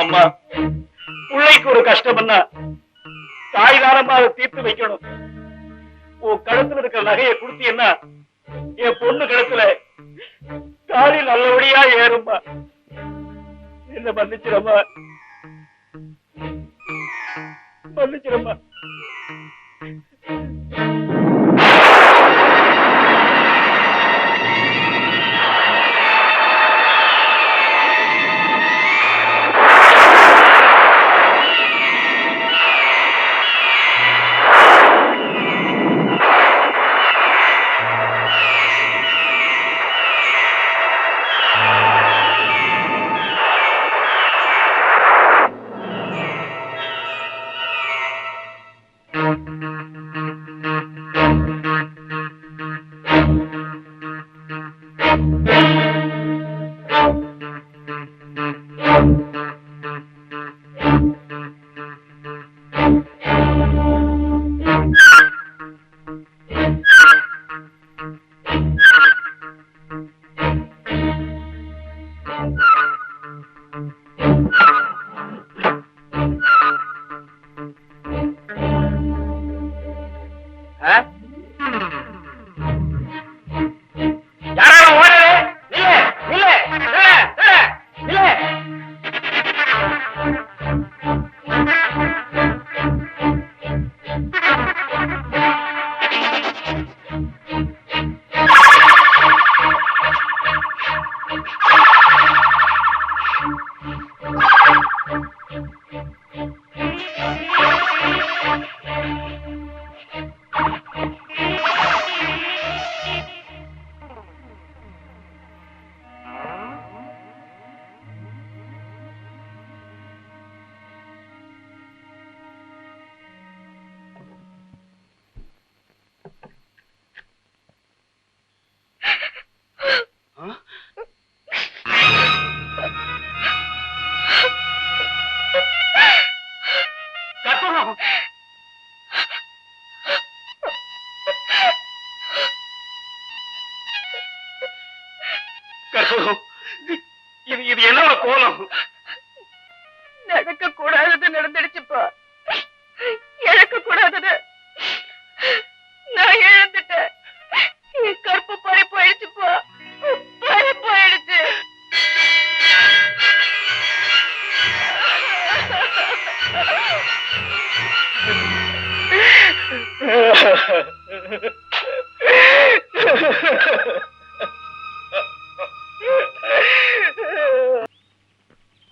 அம்மா பிள்ளைக்கு ஒரு கஷ்டம்னா தாய் தாரமா அதை தீர்த்து வைக்கணும். உன் கழுத்துல இருக்கிற நகையை கொடுத்தீங்கன்னா என் பொண்ணு கழுத்துல தாலி நல்லபடியா ஏறும்மா. என்ன மன்னிச்சிடமா மன்னிச்சிடமா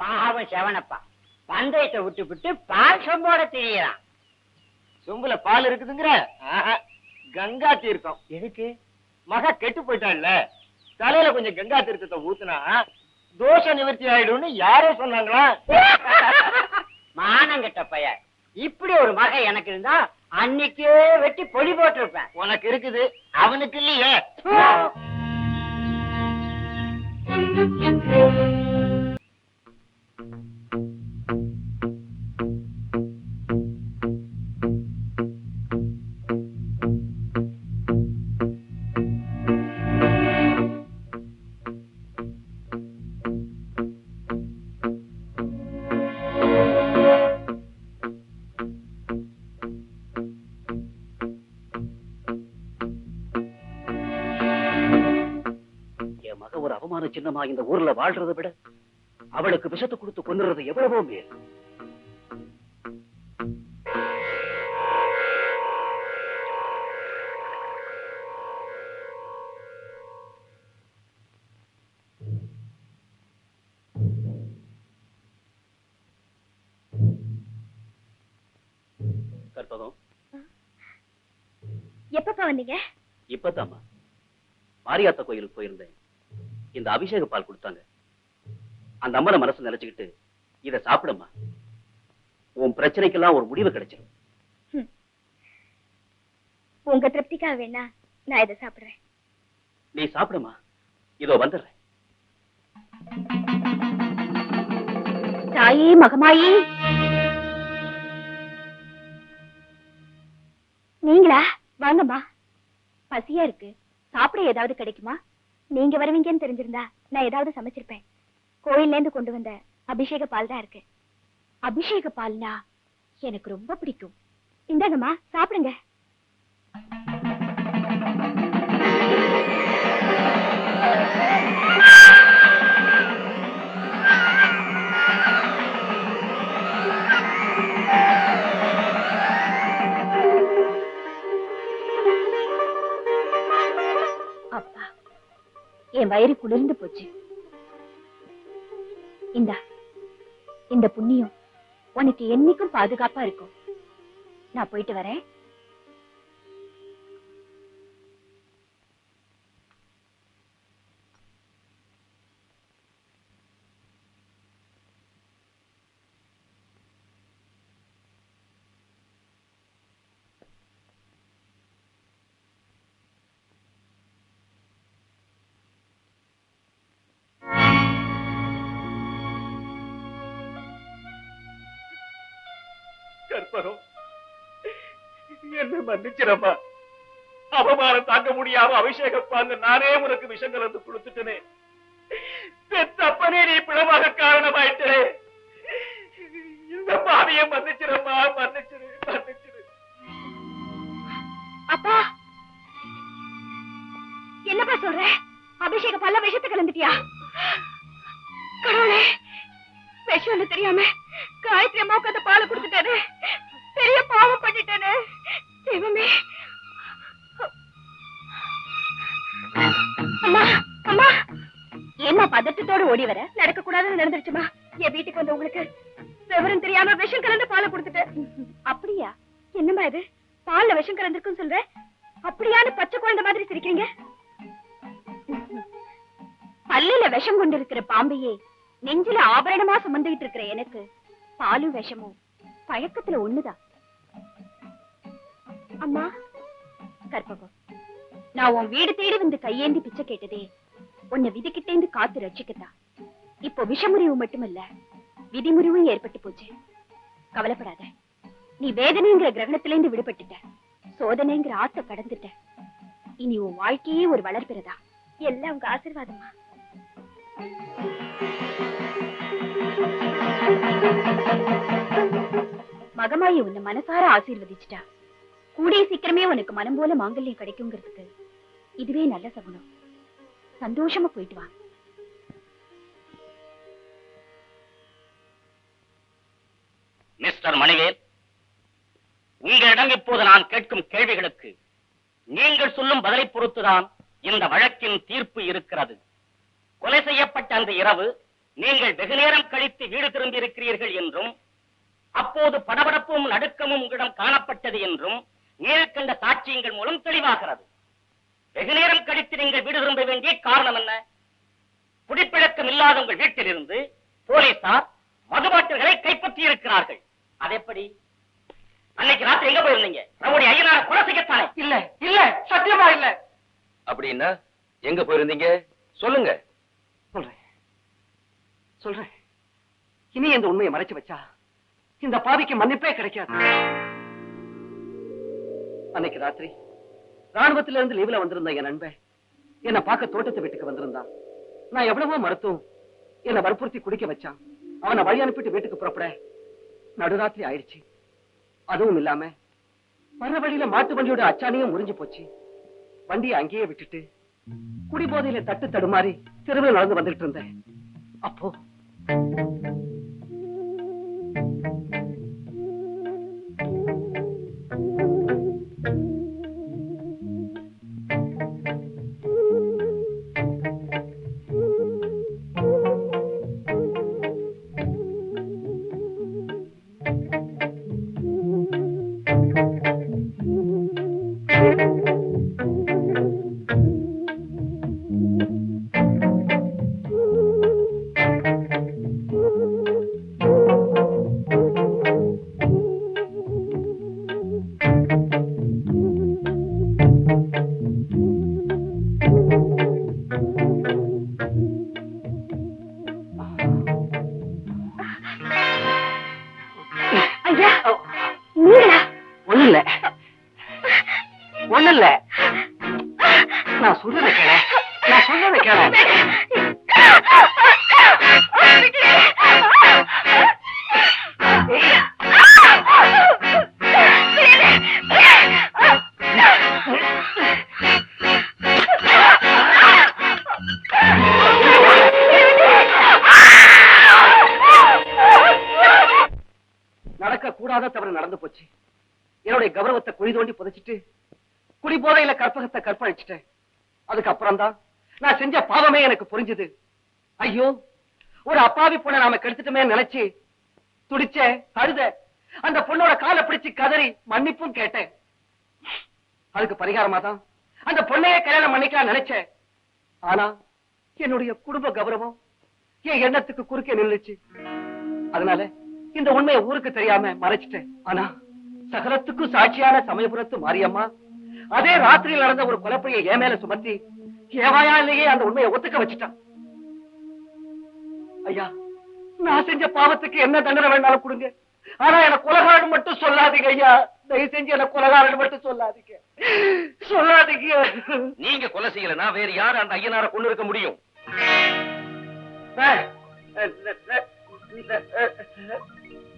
பாவம் செவனப்பா. பந்தயத்தை விட்டு விட்டு பால் சொம்போட திரியறான். சொம்புல பால் இருக்குதுங்கிற? ஆஹா, கங்கா தீர்த்தம். எதுக்கு? மக கெட்டு போயிட்டான்ல தலையில கொஞ்சம் கங்கா தீர்த்தத்தை ஊத்துனா தோஷ நிவர்த்தி ஆயிடும்னு யாரோ சொன்னாங்களா? மானங்கெட்ட பையன். இப்படி ஒரு மகன் எனக்கு இருந்தா அன்னைக்கே வெட்டி பொடி போட்டிருப்பேன். உனக்கு இருக்குது. அவனுக்கு இல்லையே. ஒரு அவமான சின்னமா இந்த ஊர்ல வாழ்றதை விட அவளுக்கு விஷத்தை கொடுத்து கொண்டுறது எவ்வளவோ மேல். கற்பகம் எப்பப்பா வந்தீங்க? இப்பதாம்மா. மாரியாத்தா கோயிலுக்கு போயிருந்தேன். இந்த அபிஷேக பால் கொடுத்தாங்க. அந்த அம்மனை மனசு நினைச்சுக்கிட்டு இத சாப்பிடுமா உன் பிரச்சனைக்கெல்லாம் ஒரு முடிவு கிடைச்சிடும் உங்க திருப்திக்காக வேணா நான் இதை சாப்பிடுறேன். நீ சாப்பிடுமா இதோ வந்துடுறேன். தாயி மகமாயி. நீங்களா? வாங்கம்மா. பசியா இருக்கு. சாப்பிட ஏதாவது கிடைக்குமா? நீங்க வருவீங்கன்னு தெரிஞ்சிருந்தா நான் ஏதாவது சமைச்சிருப்பேன். கோயில்ல இருந்து கொண்டு வந்த அபிஷேக பால் தான் இருக்கு. அபிஷேக பால்னா எனக்கு ரொம்ப பிடிக்கும். இந்தாங்கம்மா சாப்பிடுங்க. என் வயிறு குளிர்ந்து போச்சு. இந்தா இந்த புண்ணியம் உனக்கு என்னைக்கும் பாதுகாப்பா இருக்கும். நான் போயிட்டு வரேன். கற்பகம் என்ன மன்னிச்சிடமா அவமானம் தாங்க முடியாம அபிஷேகப்பாங்க நானே உனக்கு விஷம் கலந்து கொடுத்துட்டனே. பெத்தப்பனே நீ பிளவாக காரணமாயிட்டே. இந்த பாவிய மன்னிச்சிடமா மன்னிச்சிரு மன்னிச்சிரு அப்பா. என்னப்பா சொல்ற? அபிஷேக பல்ல விஷத்து கலந்துட்டியா? கடவுளே விஷம்னு தெரியாம காயத்ரி அம்மாவுக்கு அந்த பாலை கொடுத்துட்டானே. பெரிய பாவம் பண்ணிட்டேனே. தெய்வமே. அம்மா அம்மா. ஏமா பதட்டத்தோடு ஓடி வர? நடக்க கூடாதுன்னு நடந்துருச்சுமா? என் வீட்டுக்கு வந்து உங்களுக்கு விவரம் தெரியாம விஷம் கலந்து பாலை கொடுத்துட்டேன் அப்படியா? என்னமா இது? பால்ல விஷம் கலந்துருக்குன்னு சொல்ற? அப்படியான்னு பச்சை குழந்தை மாதிரி சிரிக்கிறீங்க. பல்லில விஷம் கொண்டு இருக்கிற பாம்பையே நெஞ்சில ஆபரணமா சுமந்துகிட்டு இருக்கிற எனக்கு பாலும் விஷமும் பழக்கத்துல ஒண்ணுதான். அம்மா. கற்பகம் நான் உன் வீடு தேடி வந்து கையேந்தி பிச்சை கேட்டதே உன்னை விதிக்கிட்டேந்து காத்து ரட்சிக்கத்தான் இப்போ விஷமுறிவு மட்டுமல்ல விதிமுறிவும் ஏற்பட்டு போச்சு. கவலைப்படாத நீ வேதனைங்கிற கிரகணத்திலிருந்து விடுபட்டுட்ட. சோதனைங்கிற ஆத்த கடந்துட்ட. இனி உன் வாழ்க்கையே ஒரு வளர்ப்பிறதா எல்லாம் உங்க ஆசீர்வாதமா மகமாயி உன்னை மனசார ஆசீர்வதிச்சிட்டா. கூடிய சீக்கிரமே உனக்கு மனம் போல மாங்கல்யம் கிடைக்குங்கிறதுக்கு இதுவே நல்ல சகுனம். சந்தோஷமா போயிட்டு வா. மிஸ்டர் மணிவேல் உங்களிடம் இப்போது நான் கேட்கும் கேள்விகளுக்கு நீங்கள் சொல்லும் பதிலை பொறுத்துதான் இந்த வழக்கின் தீர்ப்பு இருக்கிறது. கொலை செய்யப்பட்ட அந்த இரவு நீங்கள் வெகு நேரம் கழித்து வீடு திரும்பி இருக்கிறீர்கள் என்றும் அப்போது படபடப்பும் நடுக்கமும் உங்களிடம் காணப்பட்டது என்றும் கண்ட சாட்சியங்கள் மூலம் தெளிவாகிறது. வெகு நேரம் கழித்து நீங்கள் வீடு திரும்ப வேண்டிய காரணம் என்ன? குடிப்பழக்கம் இல்லாத உங்கள் வீட்டிலிருந்து போலீசார் மதுபாட்டில்களை கைப்பற்றி இருக்கிறார்கள் அதெப்படி அன்னைக்கு ராத்திரி எங்க போயிருந்தீங்க? நம்முடைய ஐயனார கொலை செய்யத்தானே? இல்ல இல்ல சத்தியமா இல்ல. அப்படின்னா எங்க போயிருந்தீங்க? சொல்லுங்க. சொல்றேன். சொல்றேன். இனி இந்த உண்மையை மறைச்சு வச்சா? இந்த பாவிக்கு மன்னிப்பே கிடைக்காது. அன்னைக்கு ராத்திரி ராணுவத்தில இருந்து லீவ்ல வந்திருந்த என் நண்பன் என்ன பார்க்க தோட்டத்து வீட்டுக்கு வந்திருந்தான் நான் எவ்வளவோ மருத்துவம் என்ன வற்புறுத்தி குடிக்க வச்சான். அவனை வழி அனுப்பிட்டு வீட்டுக்கு புறப்பட நடுராத்திரி ஆயிடுச்சு. அதுவும் இல்லாம வர வழியில மாட்டு வண்டியோட அச்சாணியும் முறிஞ்சு போச்சு. வண்டியை அங்கேயே விட்டுட்டு குடிபோதையில தட்டு தடுமாறி தெருவில் நடந்து வந்துட்டு இருந்தேன். அப்போ நடக்க தவறு நடந்து போச்சு. என்னுடைய கௌரவத்தை குழி தோண்டி புதைச்சிட்டு குடி போதையில கற்பகத்தை கற்பழிச்சிட்டேன். அதுக்கப்புறம் தான் நான் செஞ்ச பாவமே எனக்கு புரிஞ்சுது. ஐயோ ஒரு அப்பாவி பொண்ணை நாம கெடுத்துட்டோமே நினைச்சு துடிச்ச அழுத அந்த பொண்ணோட காலை பிடிச்சு கதறி மன்னிப்பும் கேட்டேன். அதுக்கு பரிகாரமா தான் அந்த பொண்ணையே கல்யாணம் பண்ணிக்கலாம் நினைச்சேன். ஆனா என்னுடைய குடும்ப கௌரவம் என் எண்ணத்துக்கு குறுக்கே நின்றுச்சு. அதனால இந்த உண்மையை ஊருக்கு தெரியாம மறைச்சிட்டேன். ஆனா சகலத்துக்கும் சாட்சியான சமயபுரத்து மாரியம்மா அதே ராத்திரியில் நடந்த ஒரு கொலைப்பையை என் மேல சுமத்தி ஏவாயாலேயே அந்த உண்மையை ஒத்துக்க வச்சுட்டான். ஐயா நான் செஞ்ச பாவத்துக்கு என்ன தண்டனை வேணாலும் கொடுங்க. ஆனா எனக்கு கொலகாரன் மட்டும் சொல்லாதீங்க ஐயா. தயவு செஞ்சு எனக்கு கொலகாரன் மட்டும் சொல்லாதீங்க. சொல்லாதீங்க. நீங்க கொலை செய்யலனா வேற யார் அந்த ஐயனார கொண்டு இருக்க முடியும்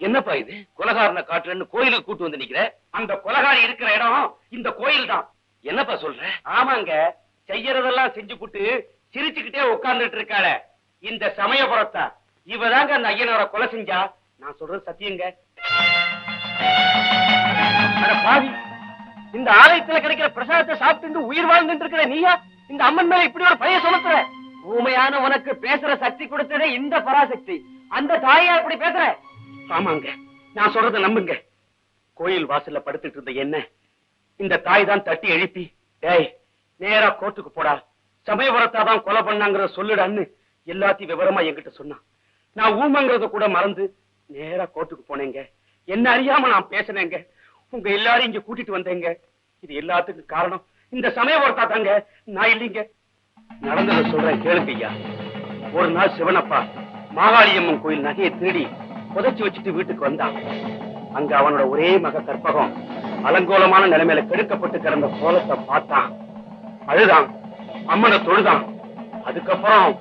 என்னப்பா இது? கொலகாரனை காட்டுறேன்னு கோயிலுக்கு கூட்டு வந்து நிக்கிற? அந்த கொலகாரி இருக்கிற இடம் இந்த கோயில் தான் என்னப்பா சொல்ற? ஆமாங்க. செய்யறதெல்லாம் செஞ்சு புட்டு சிரிச்சுக்கிட்டே உட்கார்ந்துட்டு இருக்காள. இந்த சமயபுரத்தா. இவதாங்க அந்த ஐயனோட கொலை செஞ்சா நான் சொல்றது சத்தியங்க. பாவி இந்த ஆலயத்துல கிடைக்கிற பிரசாதத்தை சாப்பிட்டு உயிர் வாழ்ந்துட்டு இருக்கிற நீயா? இந்த அம்மன் மேல இப்படி ஒரு பைய சுமத்துற? ஊமையான உனக்கு பேசுற சக்தி கொடுத்ததே இந்த பராசக்தி. அந்த தாயா இப்படி பேசுற? ஆமாங்க நான் சொல்றத நம்புங்க. கோயில் வாசல்ல படுத்துட்டு இருந்த என்ன? இந்த தாய் தான் தட்டி எழுப்பி டேய் நேரா கோர்ட்டுக்கு போடா. சமயபுரத்தா தான் கொலை பண்ணாங்கிறத சொல்லுடான்னு எல்லாத்தையும் விவரமா என்கிட்ட சொன்னான். நான் ஊமங்கிறத கூட மறந்து நேரா கோர்ட்டுக்கு போனேங்க. என்ன அறியாம நான் பேசினேங்க. உங்க எல்லாரும் இங்க கூட்டிட்டு வந்தேங்க. இது எல்லாத்துக்கும் காரணம். இந்த சமயபுரத்தா தாங்க. நான் இல்லைங்க. நடந்ததை சொல்றேன் கேளுங்க ஐயா. ஒரு நாள் சிவனப்பா மாகாளியம்மன் கோயில் நகையை திருடி புதைச்சு வச்சுட்டு வீட்டுக்கு வந்தான். அங்க அவனோட ஒரே மக கற்பகம் அலங்கோலமான நிலைமையில கெடுக்கப்பட்டு கிடந்த கோலத்தை பார்த்தான். அழுதான். அம்மனை தொழுதான். அதுக்கப்புறம்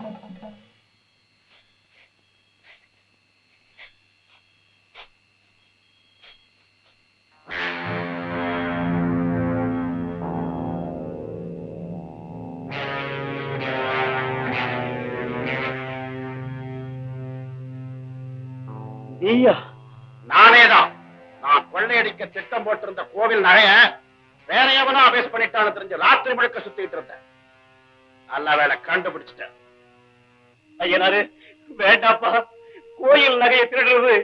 நீயா நானேதான். நான் கொள்ளையடிக்க திட்டம் போட்டிருந்த கோவில் நகைய வேற எவனோ அபேஸ் பண்ணிட்டான்னு தெரிஞ்சு ராத்திரி முழுக்க சுத்திட்டு இருந்தேன். நல்ல வேலை கண்டுபிடிச்சிட்டேன். ஐயனாரு வேண்டாப்பா. கோயில் நகையை திருடுறது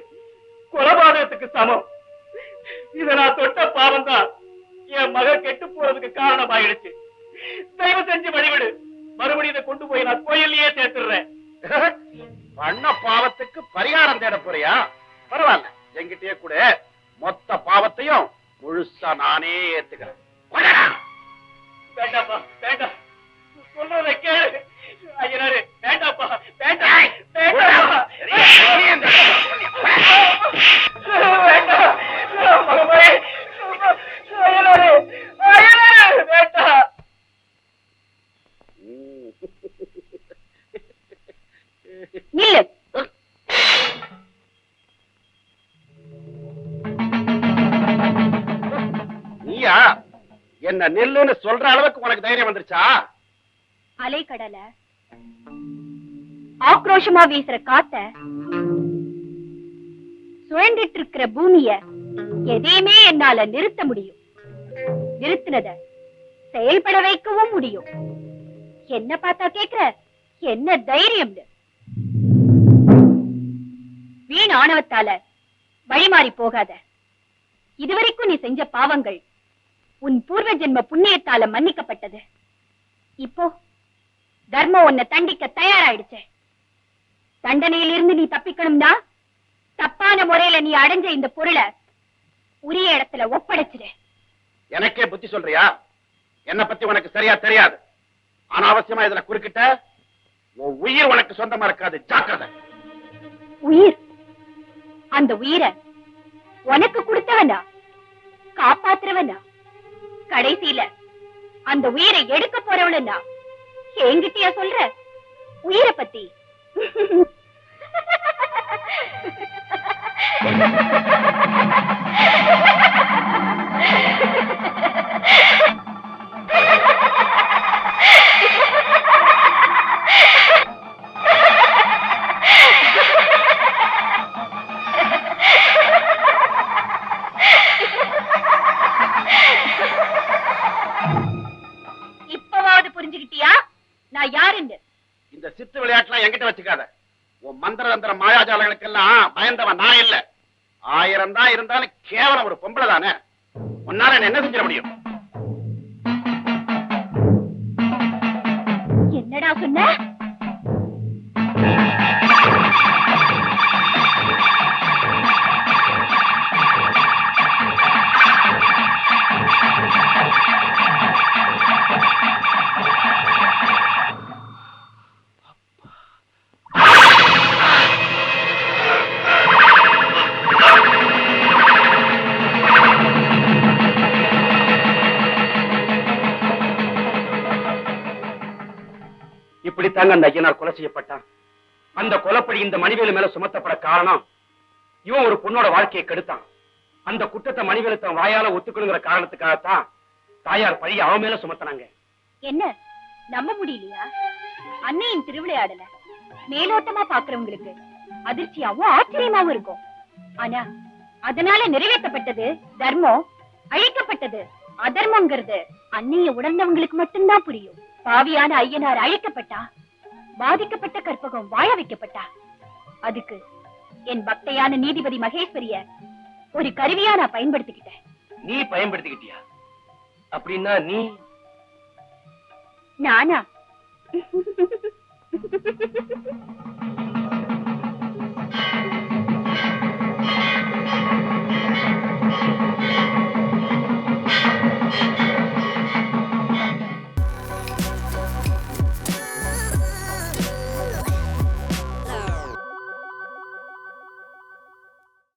கொலபாதகத்துக்கு சமம். இத நான் தொட்ட பாவம் தான் என் மக கெட்டு போறதுக்கு காரணமாயிடுச்சு. தயவு செஞ்சு வழிவிடு. மறுபடியும் இதை கொண்டு போய் நான் கோயிலேயே சேர்த்துடுறேன். பண்ண பாவத்துக்கு பரிகாரம் தேட போறியா? பரவாயில்ல. என்கிட்டயே கூட மொத்த பாவத்தையும் முழுசா நானே ஏத்துக்கிறேன். வேண்டாப்பா வேண்டாம். சொல்றதை கேளு. ஐயனாரு வேண்டாப்பா வேண்டாம். வேண்டாம். ஐயனாரு வேண்டாம் நில்லு நீயா? என்ன நெல்லுன்னு சொல்ற அளவுக்கு உனக்கு தைரியம் வந்துருச்சா? அலைக்கடல ஆக்ரோஷமா வீசுற காத்த. இருக்கிற பூமிய எதையுமே என்னால நிறுத்த முடியும். நிறுத்தினத செயல்பட வைக்கவும் முடியும். என்ன பார்த்தா கேக்குற? என்ன தைரியம்னு. வீண் ஆணவத்தால வழிமாறி போகாத. இதுவரைக்கும் நீ செஞ்ச பாவங்கள் உன் பூர்வ ஜென்ம புண்ணியத்தால மன்னிக்கப்பட்டது. இப்போ தர்மம் உன்னை தண்டிக்க தயாராயிடுச்சு. தண்டனையிலிருந்து நீ தப்பிக்கணும்னா தப்பான முறையில நீ அடைஞ்ச இந்த பொருளை உரிய இடத்துல ஒப்படைச்சிடு. எனக்கே புத்தி சொல்றியா? என்ன பத்தி உனக்கு சரியா தெரியாது. அனாவசியமா இதுல குறுக்கிட்ட உன் உயிர் உனக்கு சொந்தமா இருக்காது. ஜாக்கிரதை. உயிர்? அந்த உயிரை உனக்கு கொடுத்தவனா? காப்பாத்துறவனா? கடைசியில அந்த உயிரை எடுக்க போறவனா என்கிட்டயா சொல்ற? உயிரை பத்தி. உன்னால என்ன செஞ்சிட முடியும்? என்னடா சொன்ன? இப்படித்தாங்க அந்த ஐயனார் கொலை செய்யப்பட்டான். அந்த கொலைப்படி இந்த மணிவேலு மேல சுமத்தப்பட காரணம் இவன் ஒரு பொண்ணோட வாழ்க்கையை கெடுத்தான். அந்த குற்றத்தை மணிவேலு தன் வாயால ஒத்துக்கணுங்கிற காரணத்துக்காகத்தான் தாயார் பழி அவன் மேல சுமத்தினாங்க. என்ன? நம்ப முடியலையா? அன்னையின் திருவிளையாடல மேலோட்டமா பாக்குறவங்களுக்கு அதிர்ச்சியாவும் ஆச்சரியமாவும் இருக்கும். ஆனா அதனால நிறைவேற்றப்பட்டது தர்மம் அழிக்கப்பட்டது அதர்மங்கிறது அன்னைய உணர்ந்தவங்களுக்கு மட்டும்தான் புரியும். பாவியான ஐயனார் அழிக்கப்பட்டா? பாதிக்கப்பட்ட கற்பகம் வாழ வைக்கப்பட்டா? அதுக்கு என் பக்தையான நீதிபதி மகேஸ்வரிய ஒரு கருவியா நான் பயன்படுத்திக்கிட்டேன். நீ பயன்படுத்திக்கிட்டியா? அப்படின்னா நீ? நானா?